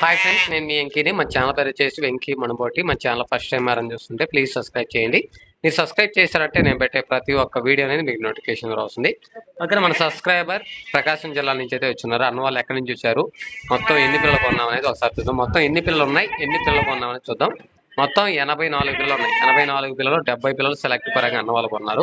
Hi friends నేను మీ వెంకీని. మా channel పేరు వచ్చేసి వెంకీ మనబోటి మా ఛానల్ ఫస్ట్ టైం ఎవరైనా చూస్తుంటే ప్లీజ్ సబ్స్క్రైబ్ చేయండి. మీరు సబ్స్క్రైబ్ చేశారంటే నేను పెట్టే ప్రతి ఒక్క వీడియో అనేది మీకు నోటిఫికేషన్ వస్తుంది. ఓకే మన సబ్స్క్రైబర్ ప్రకాశం జిల్లా నుంచి అయితే వచ్చినారు అన్న వాళ్ళు ఎక్కడి నుంచి వచ్చారు? మొత్తం ఎన్ని పిల్లలు కొన్నాం అనేది ఒకసారి చూద్దాం. మొత్తం ఎన్ని పిల్లలు ఉన్నాయి? ఎన్ని పిల్లలు కొన్నాం అనేది చూద్దాం. మొత్తం ఎనభై నాలుగు పిల్లలు ఉన్నాయి. ఎనభై నాలుగు పిల్లలు డెబ్బై పిల్లలు సెలెక్ట్ పరంగా అన్న వాళ్ళు కొన్నారు.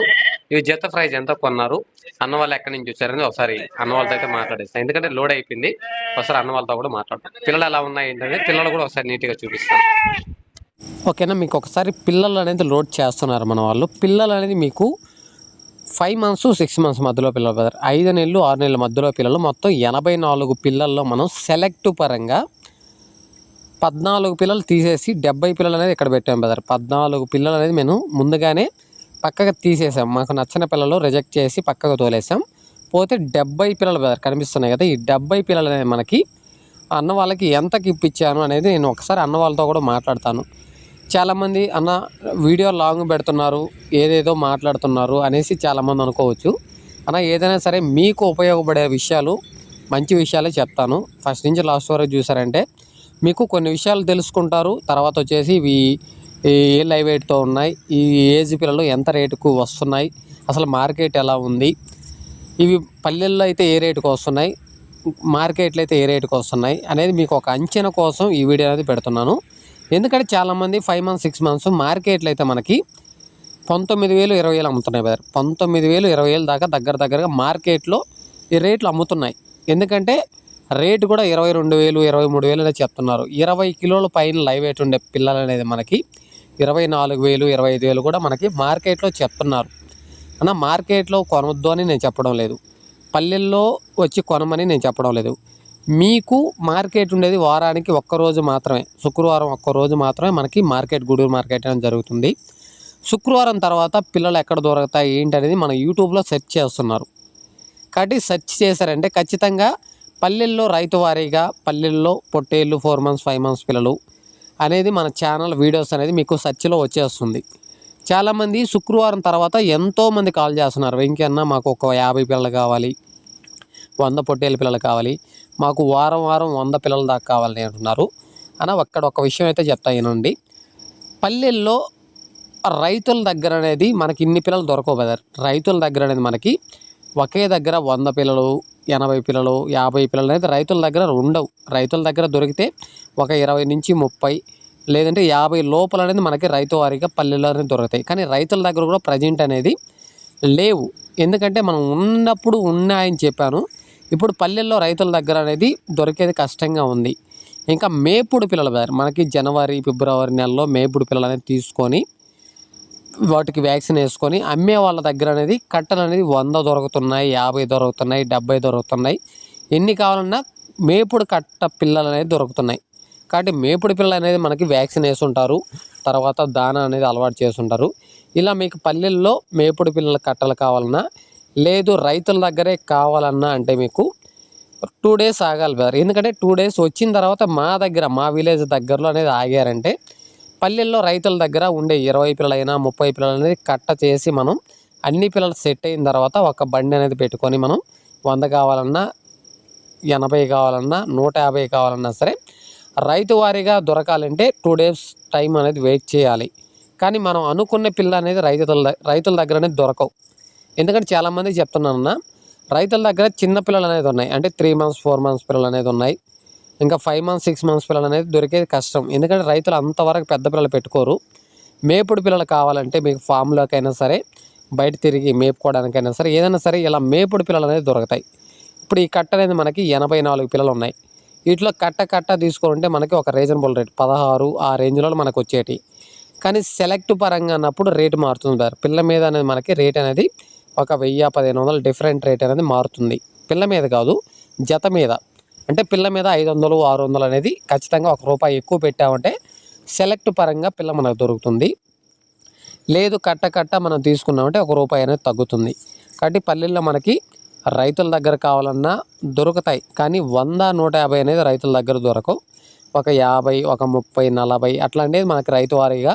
ఇవి జత ప్రైజ్ ఎంత కొన్నారు? అన్న వాళ్ళు ఎక్కడి నుంచి వచ్చారని ఒకసారి అన్న వాళ్ళతో అయితే మాట్లాడేస్తాను ఎందుకంటే లోడ్ అయిపోయింది. ఒకసారి అన్న వాళ్ళతో కూడా మాట్లాడతాం. పిల్లలు ఎలా ఉన్నాయి ఏంటంటే పిల్లలు కూడా ఒకసారి నీట్గా చూపిస్తాను ఓకేనా మీకు ఒకసారి పిల్లలు అనేది లోడ్ చేస్తున్నారు మన వాళ్ళు. పిల్లలు అనేది మీకు ఫైవ్ మంత్స్ సిక్స్ మంత్స్ మధ్యలో పిల్లలు పెడతారు. ఐదు నెలలు ఆరు నెలల మధ్యలో పిల్లలు. మొత్తం ఎనభై నాలుగు పిల్లల్లో మనం సెలెక్ట్ పరంగా పద్నాలుగు పిల్లలు తీసేసి డెబ్బై పిల్లలు అనేది ఇక్కడ పెట్టాం బ్రదర్. పద్నాలుగు పిల్లలు అనేది మేము ముందుగానే పక్కకు తీసేసాం. మాకు నచ్చిన పిల్లలు రిజెక్ట్ చేసి పక్కకు తోలేసాం. పోతే డెబ్బై పిల్లలు బ్రదర్ కనిపిస్తున్నాయి కదా ఈ డెబ్బై పిల్లలు అనేది మనకి అన్న వాళ్ళకి ఎంతకి ఇప్పించాను అనేది నేను ఒకసారి అన్న వాళ్ళతో కూడా మాట్లాడతాను. చాలామంది అన్న వీడియో లాంగ్ పెడుతున్నారు ఏదేదో మాట్లాడుతున్నారు అనేసి చాలామంది అనుకోవచ్చు. అన్న ఏదైనా సరే మీకు ఉపయోగపడే విషయాలు మంచి విషయాలే చెప్తాను. ఫస్ట్ నుంచి లాస్ట్ వరకు చూసారంటే మీకు కొన్ని విషయాలు తెలుసుకుంటారు. తర్వాత వచ్చేసి ఇవి ఏ లైవ్ వెయిట్తో ఉన్నాయి. ఈ ఏజ్ పిల్లలు ఎంత రేటుకు వస్తున్నాయి? అసలు మార్కెట్ ఎలా ఉంది? ఇవి పల్లెల్లో అయితే ఏ రేటుకు వస్తున్నాయి? మార్కెట్లో అయితే ఏ రేటుకు వస్తున్నాయి? అనేది మీకు ఒక అంచనా కోసం ఈ వీడియో అనేది పెడుతున్నాను. ఎందుకంటే చాలామంది ఫైవ్ మంత్స్ సిక్స్ మంత్స్ మార్కెట్లో అయితే మనకి పంతొమ్మిది వేలు ఇరవై వేలు అమ్ముతున్నాయి బ్రదర్. పంతొమ్మిది వేలు ఇరవై వేలు దాకా దగ్గర దగ్గరగా మార్కెట్లో ఈ రేట్లు అమ్ముతున్నాయి. ఎందుకంటే రేటు కూడా ఇరవై రెండు వేలు ఇరవై మూడు వేలు అనేది చెప్తున్నారు. ఇరవై కిలోల పైన లైవ్ వెయిట్ ఉండే పిల్లలు అనేది మనకి ఇరవై నాలుగు వేలు ఇరవై ఐదు వేలు కూడా మనకి మార్కెట్లో చెప్తున్నారు. అన్న మార్కెట్లో కొనవద్దు అని నేను చెప్పడం లేదు. పల్లెల్లో వచ్చి కొనమని నేను చెప్పడం లేదు. మీకు మార్కెట్ ఉండేది వారానికి ఒక్కరోజు మాత్రమే. శుక్రవారం ఒక్కరోజు మాత్రమే మనకి మార్కెట్ గూడూరు మార్కెట్ అనేది జరుగుతుంది. శుక్రవారం తర్వాత పిల్లలు ఎక్కడ దొరుకుతాయి ఏంటి అనేది మన యూట్యూబ్లో సెర్చ్ చేస్తున్నారు. కాబట్టి సెర్చ్ చేశారంటే ఖచ్చితంగా పల్లెల్లో రైతు వారీగా పల్లెల్లో పొట్టేళ్ళు ఫోర్ మంత్స్ ఫైవ్ మంత్స్ పిల్లలు అనేది మన ఛానల్ వీడియోస్ అనేది మీకు సర్చ్లో వచ్చేస్తుంది. చాలామంది శుక్రవారం తర్వాత ఎంతోమంది కాల్ చేస్తున్నారు. వెంకీ మాకు ఒక యాభై పిల్లలు కావాలి వంద పొట్టేళ్ళ పిల్లలు కావాలి మాకు వారం వారం వంద పిల్లల దాకా కావాలని అంటున్నారు. అన్న అక్కడ ఒక విషయం అయితే చెప్తా వినండి. పల్లెల్లో రైతుల దగ్గర అనేది మనకి ఇన్ని పిల్లలు దొరకవు రైతుల దగ్గర అనేది మనకి ఒకే దగ్గర వంద పిల్లలు ఎనభై పిల్లలు యాభై పిల్లలు అనేది రైతుల దగ్గర ఉండవు. రైతుల దగ్గర దొరికితే ఒక ఇరవై నుంచి ముప్పై లేదంటే యాభై లోపల అనేది మనకి రైతు వారీగా పల్లెల్లోనే దొరుకుతాయి. కానీ రైతుల దగ్గర కూడా ప్రజెంట్ అనేది లేవు. ఎందుకంటే మనం ఉన్నప్పుడు ఉన్నాయని చెప్పాను. ఇప్పుడు పల్లెల్లో రైతుల దగ్గర అనేది దొరికేది కష్టంగా ఉంది. ఇంకా మేపుడు పిల్లలు బ్రదర్ మనకి జనవరి ఫిబ్రవరి నెలలో మేపుడు పిల్లలు అనేది తీసుకొని వాటికి వ్యాక్సిన్ వేసుకొని అమ్మే వాళ్ళ దగ్గర అనేది కట్టలు అనేది వంద దొరుకుతున్నాయి యాభై దొరుకుతున్నాయి డెబ్బై దొరుకుతున్నాయి. ఎన్ని కావాలన్నా మేపుడు కట్ట పిల్లలు అనేది దొరుకుతున్నాయి. కాబట్టి మేపుడు పిల్లలు అనేది మనకి వ్యాక్సిన్ వేసుంటారు. తర్వాత దానా అనేది అలవాటు చేస్తుంటారు ఇలా మీకు పల్లెల్లో మేపుడు పిల్లల కట్టలు కావాలన్నా లేదు రైతుల దగ్గరే కావాలన్నా అంటే మీకు టూ డేస్ ఆగాలి బ్రదర్. ఎందుకంటే టూ డేస్ వచ్చిన తర్వాత మా దగ్గర మా విలేజ్ దగ్గరలో అనేది ఆగారంటే పల్లెల్లో రైతుల దగ్గర ఉండే ఇరవై పిల్లలైనా ముప్పై పిల్లలు అనేది కట్ట చేసి మనం అన్ని పిల్లలు సెట్ అయిన తర్వాత ఒక బండి అనేది పెట్టుకొని మనం వంద కావాలన్నా ఎనభై కావాలన్నా నూట యాభై కావాలన్నా సరే రైతు వారీగా దొరకాలంటే టూ డేస్ టైం అనేది వెయిట్ చేయాలి. కానీ మనం అనుకున్న పిల్ల అనేది రైతుల రైతుల దగ్గర అనేది దొరకవు. ఎందుకంటే చాలామంది చెప్తున్నానన్నా రైతుల దగ్గర చిన్న పిల్లలు అనేది ఉన్నాయి. అంటే త్రీ మంత్స్ ఫోర్ మంత్స్ పిల్లలు అనేది ఉన్నాయి. ఇంకా ఫైవ్ మంత్స్ సిక్స్ మంత్స్ పిల్లలు అనేది దొరికేది కష్టం. ఎందుకంటే రైతులు అంతవరకు పెద్ద పిల్లలు పెట్టుకోరు. మేపుడు పిల్లలు కావాలంటే మీకు ఫామ్లోకైనా సరే బయట తిరిగి మేపుకోవడానికైనా సరే ఏదైనా సరే ఇలా మేపుడు పిల్లలు అనేది దొరుకుతాయి. ఇప్పుడు ఈ కట్ట అనేది మనకి ఎనభై నాలుగు పిల్లలు ఉన్నాయి. వీటిలో కట్ట కట్ట తీసుకుంటే మనకి ఒక రీజనబుల్ రేట్ పదహారు ఆ రేంజ్లో మనకు వచ్చేటి. కానీ సెలెక్ట్ పరంగా అన్నప్పుడు రేటు మారుతుంది సార్. పిల్ల మీద అనేది మనకి రేట్ అనేది ఒక వెయ్యి పదిహేను వందలు డిఫరెంట్ రేట్ అనేది మారుతుంది. పిల్ల మీద కాదు జత మీద. అంటే పిల్ల మీద ఐదు వందలు ఆరు వందలు అనేది ఖచ్చితంగా ఒక రూపాయి ఎక్కువ పెట్టామంటే సెలెక్ట్ పరంగా పిల్ల మనకు దొరుకుతుంది. లేదు కట్ట కట్ట మనం తీసుకున్నామంటే ఒక రూపాయి అనేది తగ్గుతుంది. కాబట్టి పల్లెల్లో మనకి రైతుల దగ్గర కావాలన్నా దొరుకుతాయి. కానీ వంద నూట యాభై అనేది రైతుల దగ్గర దొరకవు. ఒక యాభై ఒక ముప్పై నలభై అట్లాంటిది మనకి రైతు వారీగా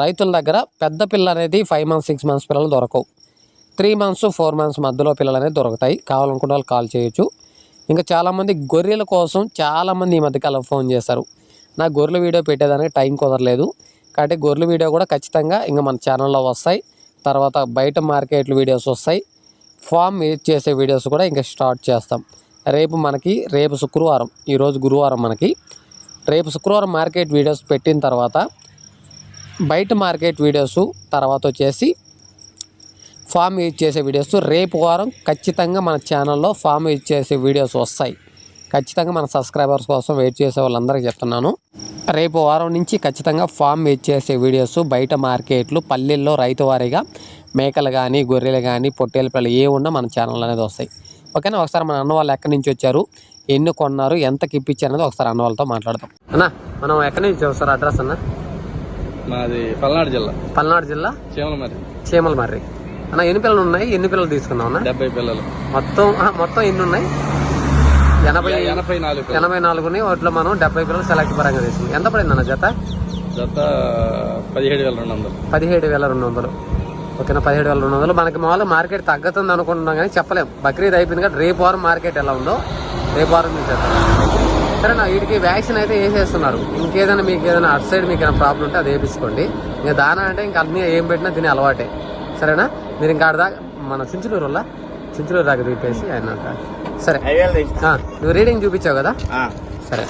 రైతుల దగ్గర పెద్ద పిల్ల అనేది ఫైవ్ మంత్స్ సిక్స్ మంత్స్ పిల్లలు దొరకవు. త్రీ మంత్స్ ఫోర్ మంత్స్ మధ్యలో పిల్లలు అనేది దొరుకుతాయి. కావాలనుకున్న వాళ్ళు కాల్ చేయొచ్చు. ఇంకా చాలామంది గొర్రెల కోసం చాలామంది ఈ మధ్యకాలం ఫోన్ చేశారు. నా గొర్రెల వీడియో పెట్టేదానికి టైం కుదరలేదు. కాబట్టి గొర్రెల వీడియో కూడా ఖచ్చితంగా ఇంకా మన ఛానల్లో వస్తాయి. తర్వాత బయట మార్కెట్లు వీడియోస్ వస్తాయి. ఫామ్ యూజ్ చేసే వీడియోస్ కూడా ఇంకా స్టార్ట్ చేస్తాం. రేపు మనకి రేపు శుక్రవారం ఈరోజు గురువారం మనకి రేపు శుక్రవారం మార్కెట్ వీడియోస్ పెట్టిన తర్వాత బయట మార్కెట్ వీడియోస్ తర్వాత వచ్చేసి ఫామ్ యూజ్ చేసే వీడియోస్ రేపు వారం ఖచ్చితంగా మన ఛానల్లో ఫామ్ యూజ్ చేసే వీడియోస్ వస్తాయి. ఖచ్చితంగా మన సబ్స్క్రైబర్స్ కోసం వెయిట్ చేసే వాళ్ళందరికీ చెప్తున్నాను. రేపు వారం నుంచి ఖచ్చితంగా ఫామ్ యూజ్ చేసే వీడియోస్ బయట మార్కెట్లు పల్లెల్లో రైతు వారీగా మేకలు కానీ గొర్రెలు కానీ పొట్టేలు పిల్లలు ఏ ఉన్నా మన ఛానల్ అనేది వస్తాయి. ఓకేనా? ఒకసారి మన అన్న వాళ్ళు ఎక్కడి నుంచి వచ్చారు? ఎన్ని కొన్నారు? ఎంతకి ఇప్పించారు అనేది ఒకసారి అన్న వాళ్ళతో మాట్లాడదాం. అన్న మనం ఎక్కడి నుంచి ఒకసారి అడ్రస్ అన్న? మాది పల్నాడు జిల్లా. పల్నాడు జిల్లా? చీమల మరి చీమల మర్రి అన్న ఎన్ని పిల్లలు ఉన్నాయి? ఎన్ని పిల్లలు తీసుకున్నావు అన్న? డెబ్బై పిల్లలు. మొత్తం మొత్తం ఎన్ని ఉన్నాయి? ఎనభై ఎనభై నాలుగు ఎనభై నాలుగుని వాటిలో మనం డెబ్బై పిల్లలు సెలెక్ట్ పరంగా తీసుకున్నాం ఎంత పడింది అన్న జత? జత పదిహేడు వేల రెండు వందలు. పదిహేడు వేల రెండు వందలు. ఓకేనా పదిహేడు వేల రెండు వందలు. మనకి మామూలుగా మార్కెట్ తగ్గుతుంది అనుకుంటున్నాం కానీ చెప్పలేం. బక్రీద్ అయిపోయింది కదా రేపు వారం మార్కెట్ ఎలా ఉందో రేపు వారం నుంచి సరే నా వీటికి వ్యాక్సిన్ అయితే వేసేస్తున్నారు. ఇంకేదైనా మీకు ఏదైనా అటు సైడ్ మీకు ఏదైనా ప్రాబ్లం ఉంటే అది వేపించుకోండి ఇంకా దానా అంటే ఇంకా అన్ని ఏం పెట్టినా తినే అలవాటే. సరేనా? మీరు ఇంకా ఆడదాకా మన చించులూరు వల్ల చించులూరు దాకా తీపేసి ఆయన సరే. నువ్వు రీడింగ్ చూపించావు కదా? సరే.